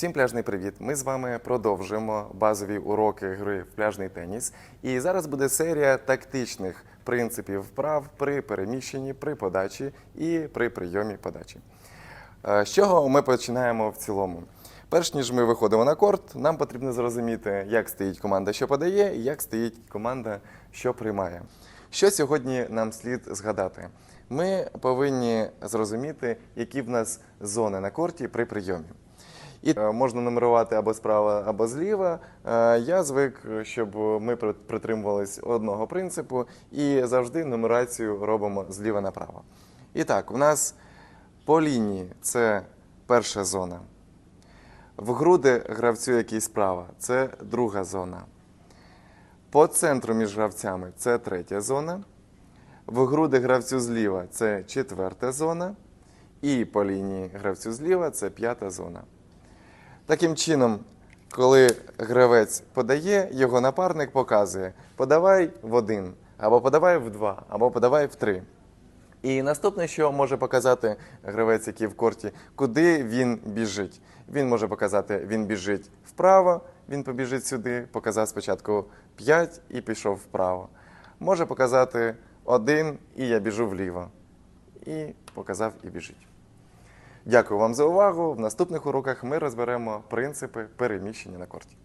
Всім пляжний привіт! Ми з вами продовжуємо базові уроки гри в пляжний теніс. І зараз буде серія тактичних принципів вправ при переміщенні, при подачі і при прийомі подачі. Е, З чого ми починаємо в цілому? Перш ніж ми виходимо на корт, нам потрібно зрозуміти, як стоїть команда, що подає, і як стоїть команда, що приймає. Що сьогодні нам слід згадати? Ми повинні зрозуміти, які в нас зони на корті при прийомі. І е, можна нумерувати або справа, або зліва. Е, Я звик, щоб ми при- притримувались одного принципу і завжди нумерацію робимо зліва направо. І так, у нас по лінії це перша зона. В груди гравцю, який справа, це друга зона. По центру між гравцями це третя зона. В груди гравцю зліва це четверта зона. І по лінії гравцю зліва це п'ята зона. Таким чином, коли гравець подає, його напарник показує: подавай в один, або подавай в два, або подавай в три. І наступне, що може показати гравець, який в корті, куди він біжить. Він може показати, він біжить вправо, він побіжить сюди, показав спочатку 5 і пішов вправо. Може показати один і я біжу вліво. І показав і біжить. Дякую вам за увагу. В наступних уроках ми розберемо принципи переміщення на корті.